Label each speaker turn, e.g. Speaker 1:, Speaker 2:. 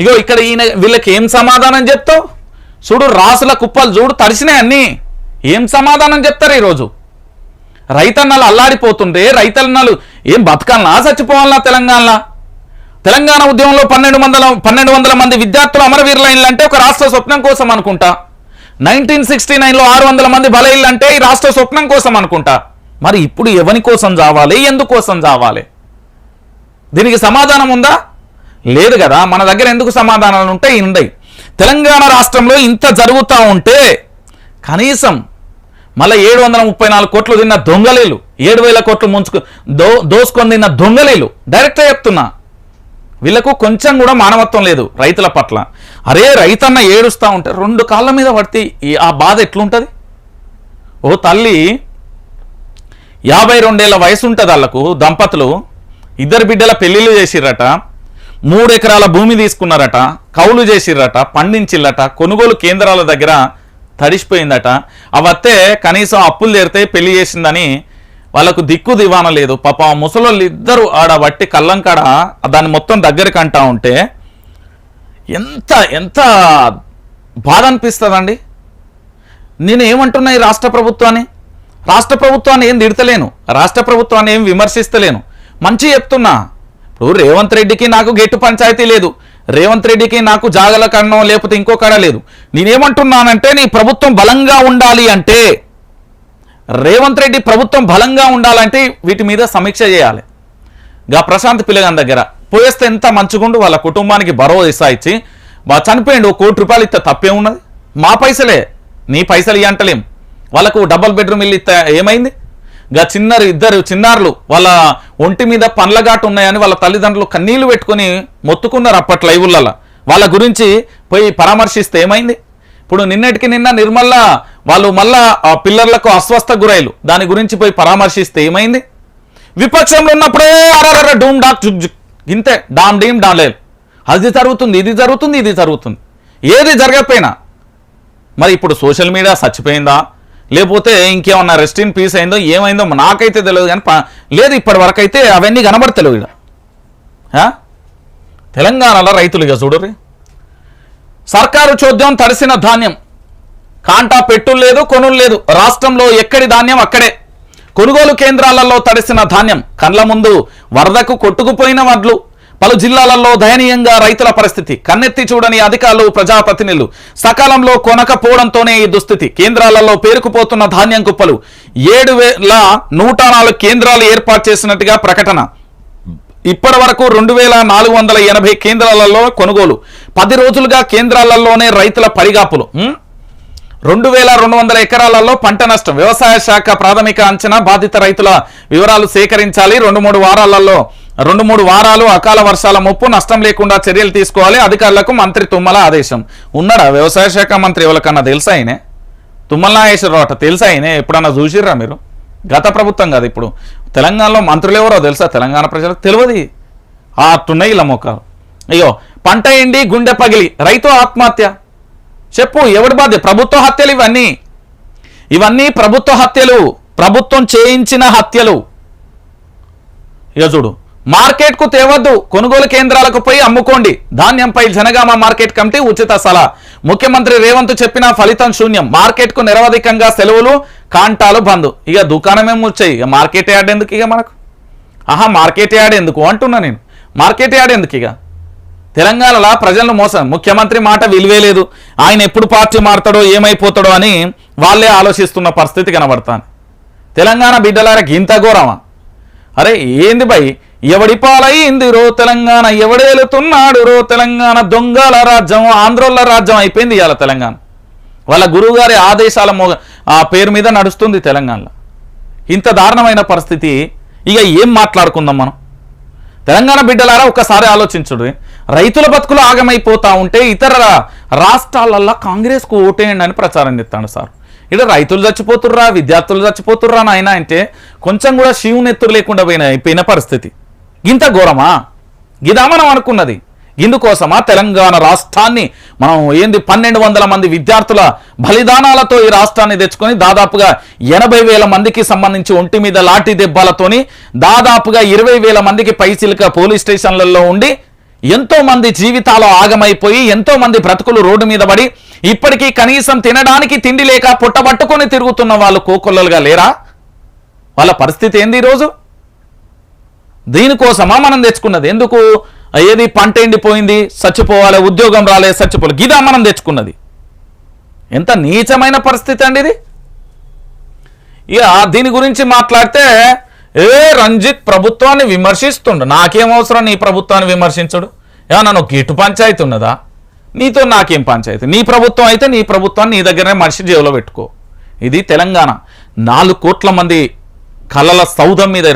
Speaker 1: ఇగో ఇక్కడ ఈయన వీళ్ళకి ఏం సమాధానం చెప్తావు? చూడు రాసుల కుప్పలు చూడు తడిసినాయి అన్నీ. ఏం సమాధానం చెప్తారు ఈరోజు? రైతన్నలు అల్లాడిపోతుండే రైతన్నలు ఏం బతకాలనా? చచ్చిపోవాలనా తెలంగాణలో? తెలంగాణ ఉద్యమంలో పన్నెండు వందల పన్నెండు వందల మంది విద్యార్థులు అమరవీరులైన్లు అంటే ఒక రాష్ట్ర స్వప్నం కోసం అనుకుంటా. నైన్టీన్ సిక్స్టీ నైన్లో ఆరు వందల మంది బలైళ్ళు అంటే ఈ రాష్ట్ర స్వప్నం కోసం అనుకుంటా. మరి ఇప్పుడు ఎవని కోసం చావాలి? ఎందుకోసం చావాలి? దీనికి సమాధానం ఉందా? లేదు కదా? మన దగ్గర ఎందుకు సమాధానాలు ఉంటాయి? ఉండయి. తెలంగాణ రాష్ట్రంలో ఇంత జరుగుతూ ఉంటే కనీసం మళ్ళీ ఏడు వందల ముప్పై నాలుగు కోట్లు తిన్న దొంగలేలు ఏడు వేల కోట్లు ముంచుకు దో దోసుకొని తిన్న దొంగలేలు. డైరెక్ట్గా చెప్తున్నా. వీళ్ళకు కొంచెం కూడా మానవత్వం లేదు రైతుల పట్ల. అరే రైతన్న ఏడుస్తూ ఉంటే రెండు కాళ్ళ మీద పడితే ఆ బాధ ఎట్లుంటుంది? ఓ తల్లి యాభై రెండేళ్ళ వయసు ఉంటుంది వాళ్ళకు దంపతులు. ఇద్దరు బిడ్డల పెళ్ళిళ్ళు చేసిర్రట. మూడు ఎకరాల భూమి తీసుకున్నారట కౌలు చేసిర్రట పండించిల్లట కొనుగోలు కేంద్రాల దగ్గర తడిసిపోయిందట. అవత్తే కనీసం అప్పులు తీరితే పెళ్ళి చేసిందని వాళ్ళకు దిక్కు దివాన లేదు. పాప ముసలోళ్ళు ఇద్దరు ఆడ వట్టి కళ్ళంకాడ దాన్ని మొత్తం దగ్గరికి అంటా ఉంటే ఎంత ఎంత బాధ అనిపిస్తుందండి. నేను ఏమంటున్నా ఈ రాష్ట్ర ప్రభుత్వాన్ని? రాష్ట్ర ప్రభుత్వాన్ని ఏం తిడతలేను. రాష్ట్ర ప్రభుత్వాన్ని ఏం విమర్శిస్తలేను. మంచి చెప్తున్నా. ఇప్పుడు రేవంత్ రెడ్డికి నాకు గెట్టు పంచాయతీ లేదు. రేవంత్ రెడ్డికి నాకు జాగల కన్నం లేకపోతే ఇంకో కడ లేదు. నేనేమంటున్నానంటే నీ ప్రభుత్వం బలంగా ఉండాలి అంటే రేవంత్ రెడ్డి ప్రభుత్వం బలంగా ఉండాలంటే వీటి మీద సమీక్ష చేయాలి. గా ప్రశాంత్ పిల్లగాని దగ్గర పోయేస్తే ఎంత మంచుగుండు వాళ్ళ కుటుంబానికి భరోసా ఇచ్చి వా చనిపోయిండు ఓ కోటి రూపాయలు ఇస్తే తప్పే ఉన్నది. మా పైసలే నీ పైసలు ఇవ్వంటలేం అంటలేం. వాళ్ళకు డబల్ బెడ్రూమ్ ఇల్లు ఇస్తే ఏమైంది? గా చిన్నారు ఇద్దరు చిన్నారులు వాళ్ళ ఒంటి మీద పండ్లగాటు ఉన్నాయని వాళ్ళ తల్లిదండ్రులు కన్నీళ్ళు పెట్టుకొని మొత్తుకున్నారు అప్పట్లో లైవులలో వాళ్ళ గురించి పోయి పరామర్శిస్తే ఏమైంది? ఇప్పుడు నిన్నటికి నిన్న నిర్మల వాళ్ళు మళ్ళా ఆ పిల్లర్లకు అస్వస్థ గురైలు దాని గురించి పోయి పరామర్శిస్తే ఏమైంది? విపక్షంలో ఉన్నప్పుడే అరర డూమ్ డాక్ జుక్ జుక్ ఇంతే డామ్ డీమ్ డామ్ లేదు అది జరుగుతుంది ఇది జరుగుతుంది ఇది జరుగుతుంది. ఏది జరగకపోయినా. మరి ఇప్పుడు సోషల్ మీడియా చచ్చిపోయిందా? లేకపోతే ఇంకేమన్నా రెస్ట్ ఇన్ పీస్ అయిందో ఏమైందో నాకైతే తెలియదు కానీ లేదు ఇప్పటి వరకు అయితే అవన్నీ కనబడతలేవు ఇక్కడ ఆ? తెలంగాణలో రైతులు ఇక చూడరు సర్కారు చోద్యం తడిసిన ధాన్యం. కాంటా పెట్టులు లేదు కొనులు లేదు. రాష్ట్రంలో ఎక్కడి ధాన్యం అక్కడే. కొనుగోలు కేంద్రాలలో తడిసిన ధాన్యం. కండ్ల ముందు వరదకు కొట్టుకుపోయిన వడ్లు. పలు జిల్లాలలో దయనీయంగా రైతుల పరిస్థితి. కన్నెత్తి చూడని అధికారులు ప్రజాప్రతినిధులు. సకాలంలో కొనకపోవడంతోనే ఈ దుస్థితి. కేంద్రాలలో పేరుకుపోతున్న ధాన్యం కుప్పలు. ఏడు వేల నూట నాలుగు కేంద్రాలు ఏర్పాటు చేసినట్టుగా ప్రకటన. ఇప్పటి వరకు రెండు వేల నాలుగు వందల ఎనభై కేంద్రాలలో కొనుగోలు. పది రోజులుగా కేంద్రాలలోనే రైతుల పరిగాపులు. రెండు వేల రెండు వందల ఎకరాలలో పంట నష్టం. వ్యవసాయ శాఖ ప్రాథమిక అంచనా బాధిత రైతుల వివరాలు సేకరించాలి. రెండు మూడు వారాలలో రెండు మూడు వారాలు అకాల వర్షాల ముప్పు నష్టం లేకుండా చర్యలు తీసుకోవాలి. అధికారులకు మంత్రి తుమ్మల ఆదేశం. ఉన్నాడా వ్యవసాయ శాఖ మంత్రి ఎవరికన్నా తెలుసా ఆయనే తుమ్మల నాగేశ్వరరావు అట తెలుసా ఆయనే ఎప్పుడన్నా చూసిర్రా మీరు? గత ప్రభుత్వం కాదు ఇప్పుడు. తెలంగాణలో మంత్రులు ఎవరో తెలుసా? తెలంగాణ ప్రజలకు తెలియదు. ఆ అట్టున్నాయి ఇలా మొక్కలు. అయ్యో పంట ఎండి గుండె పగిలి రైతు ఆత్మహత్య. చెప్పు ఎవడి బాధ్య ప్రభుత్వ హత్యలు ఇవన్నీ. ఇవన్నీ ప్రభుత్వ హత్యలు. ప్రభుత్వం చేయించిన హత్యలు. ఇక చూడు. మార్కెట్కు తేవద్దు కొనుగోలు కేంద్రాలకు పోయి అమ్ముకోండి. ధాన్యంపై జనగామ మార్కెట్ కమిటీ ఉచిత సలహా. ముఖ్యమంత్రి రేవంత్ చెప్పిన ఫలితం శూన్యం. మార్కెట్కు నిరవధికంగా సెలవులు కాంటాలు బంద్. ఇక దుకాణం వచ్చాయి ఇక మార్కెట్ యార్డ్ ఎందుకు ఇక మనకు? ఆహా మార్కెట్ యార్డ్ ఎందుకు అంటున్నా నేను. మార్కెట్ యార్డ్ ఎందుకు ఇక? తెలంగాణలో ప్రజలను మోసం. ముఖ్యమంత్రి మాట విలువే లేదు. ఆయన ఎప్పుడు పార్టీ మారుతాడో ఏమైపోతాడో అని వాళ్ళే ఆలోచిస్తున్న పరిస్థితి కనబడతాను తెలంగాణ బిడ్డలారా గింత ఘోరమా? అరే ఏంది బై ఎవడి పాలైంది రో తెలంగాణ? ఎవడేలుతున్నాడు రో తెలంగాణ? దొంగల రాజ్యం ఆంధ్రోళ్ళ రాజ్యం అయిపోయింది ఇవాళ తెలంగాణ. వాళ్ళ గురువుగారి ఆదేశాల మో ఆ పేరు మీద నడుస్తుంది తెలంగాణలో. ఇంత దారుణమైన పరిస్థితి. ఇక ఏం మాట్లాడుకుందాం మనం? తెలంగాణ బిడ్డలారా ఒకసారి ఆలోచించుడు. రైతుల బతుకులు ఆగమైపోతా ఉంటే ఇతర రాష్ట్రాలల్లో కాంగ్రెస్కు ఓటేయండి అని ప్రచారం చెప్తాడు సార్. ఇక్కడ రైతులు చచ్చిపోతుర్రా విద్యార్థులు చచ్చిపోతుర్రా నాయన అంటే కొంచెం కూడా శివునెత్తురు లేకుండా పోయిన అయిపోయిన పరిస్థితి. ఇంత ఘోరమా? ఇదా మనం అనుకున్నది. ఇందుకోసమా తెలంగాణ రాష్ట్రాన్ని మనం ఏంది పన్నెండు వందల మంది విద్యార్థుల బలిదానాలతో ఈ రాష్ట్రాన్ని తెచ్చుకొని దాదాపుగా ఎనభై వేల మందికి సంబంధించి ఒంటి మీద లాఠీ దెబ్బలతోని దాదాపుగా ఇరవై వేల మందికి పైసిలిక పోలీస్ స్టేషన్లలో ఉండి ఎంతో మంది జీవితాలు ఆగమైపోయి ఎంతో మంది బ్రతుకులు రోడ్డు మీద పడి ఇప్పటికీ కనీసం తినడానికి తిండి లేక పుట్టబట్టుకొని తిరుగుతున్న వాళ్ళు కోకొల్లలుగా లేరా? వాళ్ళ పరిస్థితి ఏంది ఈరోజు? దీనికోసమా మనం తెచ్చుకున్నది? ఎందుకు? ఏది పంట ఎండిపోయింది చచ్చిపోవాలి ఉద్యోగం రాలే చచ్చిపోవాలి గిదా మనం తెచ్చుకున్నది. ఎంత నీచమైన పరిస్థితి అండి ఇది? ఇక దీని గురించి మాట్లాడితే ఏ రంజిత్ ప్రభుత్వాన్ని విమర్శిస్తుండు. నాకేం అవసరం నీ ప్రభుత్వాన్ని విమర్శించడు? ఏమన్నా నువ్వు గిట్టు పంచాయతీ ఉన్నదా? నీతో నాకేం పంచాయతీ? నీ ప్రభుత్వం అయితే నీ ప్రభుత్వాన్ని నీ దగ్గరనే మనిషి జేబులో పెట్టుకో. ఇది తెలంగాణ. నాలుగు కోట్ల మంది కళల సౌధం మీద